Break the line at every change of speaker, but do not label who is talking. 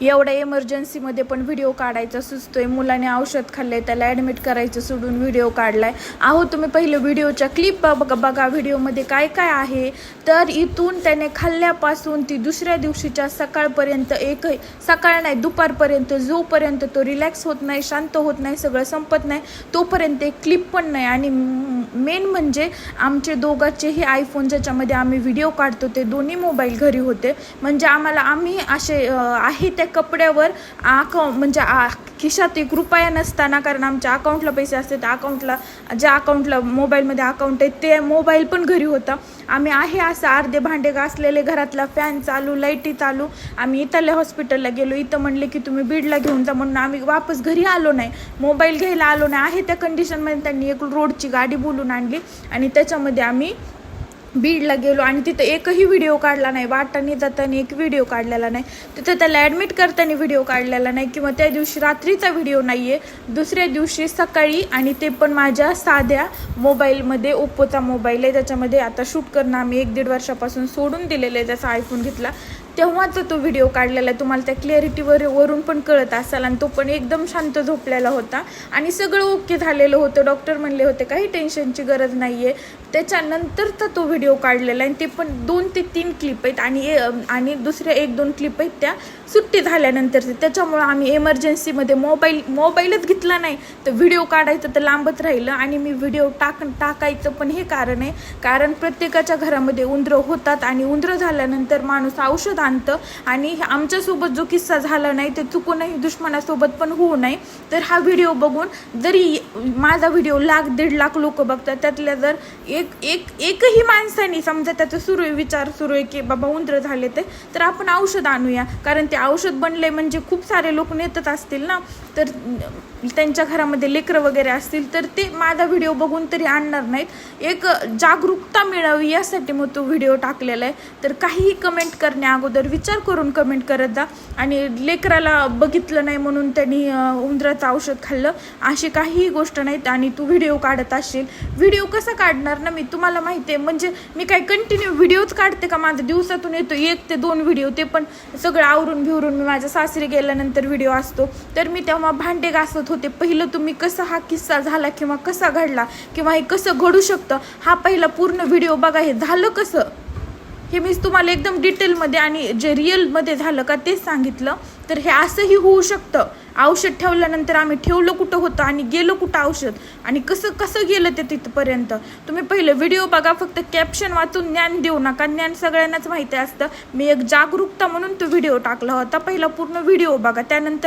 एवढ्या इमर्जन्सीमध्ये पण व्हिडिओ काढायचा सुचतो आहे मुलाने औषध खाल्लंय त्याला ॲडमिट करायचं सोडून व्हिडिओ काढलाय. अहो तुम्ही पहिलं व्हिडिओच्या क्लिप बघा बघा व्हिडिओमध्ये काय काय आहे. तर इथून त्याने खाल्ल्यापासून ती दुसऱ्या दिवशीच्या सकाळपर्यंत एक सकाळ नाही दुपारपर्यंत जोपर्यंत तो रिलॅक्स होत नाही शांत होत नाही सगळं संपत नाही तोपर्यंत एक क्लिप पण नाही. आणि मेन म्हणजे आमचे दोघांचेही आयफोन ज्याच्यामध्ये आम्ही व्हिडिओ काढतो ते दोन्ही मोबाईल घरी होते. म्हणजे आम्हाला आम्ही असे आहे त्या कपड्यावर आक म्हणजे आ- खिशात एक रुपया नसताना कारण आमच्या अकाउंटला पैसे असते त्या अकाउंटला ज्या अकाउंटला मोबाईलमध्ये अकाउंट आहे ते मोबाईल पण घरी होता. आम्ही आहे असं अर्धे भांडे घासलेले घरातला फॅन चालू लाईटी चालू. आम्ही इथल्या हॉस्पिटलला गेलो. इथं म्हणले की तुम्ही बीडला घेऊन जा. म्हणून आम्ही वापस घरी आलो नाही. मोबाईल घ्यायला आलो नाही. आहे त्या कंडिशनमध्ये त्यांनी एक रोडची गाडी बोलून आणली आणि त्याच्यामध्ये आम्ही बीडला गेलो आणि तिथं एकही व्हिडिओ काढला नाही. वाटाने जाताना एक व्हिडिओ काढलेला नाही. तिथं त्याला ॲडमिट करताना व्हिडिओ काढलेला नाही किंवा त्या दिवशी रात्रीचा व्हिडिओ नाही आहे दुसऱ्या दिवशी सकाळी आणि ते पण माझ्या साध्या मोबाईलमध्ये ओप्पोचा मोबाईल आहे. त्याच्यामध्ये आता शूट करणं आम्ही एक दीड वर्षापासून सोडून दिलेलं आहे. त्याचा आयफोन घेतला. तेव्हाचा तो व्हिडिओ काढलेला आहे तुम्हाला त्या क्लॅरिटीवर वरून पण कळत असाल आणि तो पण एकदम शांत झोपलेला होता. आणि सगळं ओके झालेलं होतं. डॉक्टर म्हणले होते काही टेन्शनची गरज नाही आहे त्याच्यानंतरचा तो व्हिडिओ काढलेला आहे आणि ते पण दोन ते तीन क्लिप आहेत आणि ए- आणि दुसऱ्या एक दोन क्लिप आहेत त्या सुट्टी झाल्यानंतरचे. त्याच्यामुळं आम्ही एमर्जन्सीमध्ये मोबाईल मोबाईलच घेतला नाही. तर व्हिडिओ काढायचं तर लांबच राहिलं आणि मी व्हिडिओ टाक टाकायचं पण हे कारण आहे. कारण प्रत्येकाच्या घरामध्ये उंदरं होतात आणि उंदरं झाल्यानंतर माणूस औषध आणतं आणि आमच्यासोबत जो किस्सा झाला नाही ते चुकूनही दुश्मनासोबत पण होऊ नये. तर हा व्हिडिओ बघून जरी माझा व्हिडिओ लाख दीड लाख लोक बघतात त्यातल्या जर एक एक एकही माणसाने समजा त्याचं सुरू आहे विचार सुरू आहे की बाबा उंदरं झाले ते तर आपण औषध आणूया. कारण ते औषध बनले म्हणजे खूप सारे लोक नेतच असतील ना. तर त्यांच्या घरामध्ये लेकरं वगैरे असतील तर ते माझा व्हिडिओ बघून तरी आणणार नाहीत. एक जागरूकता मिळावी यासाठी मग तो व्हिडिओ टाकलेला आहे. तर काहीही कमेंट करण्या अगोदर विचार करून कमेंट करत जा. आणि लेकराला बघितलं नाही म्हणून त्यांनी उंदराचं औषध खाल्लं. अशी काहीही गोष्ट नाहीत आणि तू व्हिडिओ काढत असशील. व्हिडिओ कसा काढणार ना मी? तुम्हाला माहिती आहे. म्हणजे मी काय कंटिन्यू व्हिडिओच काढते का? माझ्या दिवसातून येतो एक ते दोन व्हिडिओ ते पण सगळं आवरून भिवरून मी माझ्या सासरी गेल्यानंतर व्हिडिओ असतो. तर मी तेव्हा भांडे घासत होते. पहिलं तुम्ही कसा हा किस्सा झाला किंवा कसा घडला किंवा हे कसं घडू शकतं हा पहिला पूर्ण व्हिडिओ बघा. हे झालं कसं? हे मीच तुम्हाला एकदम डिटेलमध्ये आणि जे रिअलमध्ये झालं का तेच सांगितलं. तर हे असंही होऊ शकतं. औषध ठेवल्यानंतर आम्ही ठेवलं कुठं होतं आणि गेलो कुठं औषध? आणि कसं कसं गेलं ते तिथपर्यंत? तुम्ही पहिले व्हिडिओ बघा फक्त कॅप्शन वाचून ज्ञान देऊ नका. ज्ञान सगळ्यांनाच माहिती असतं. मी एक जागरूकता म्हणून तो व्हिडिओ टाकला होता. पहिला पूर्ण व्हिडिओ बघा. त्यानंतर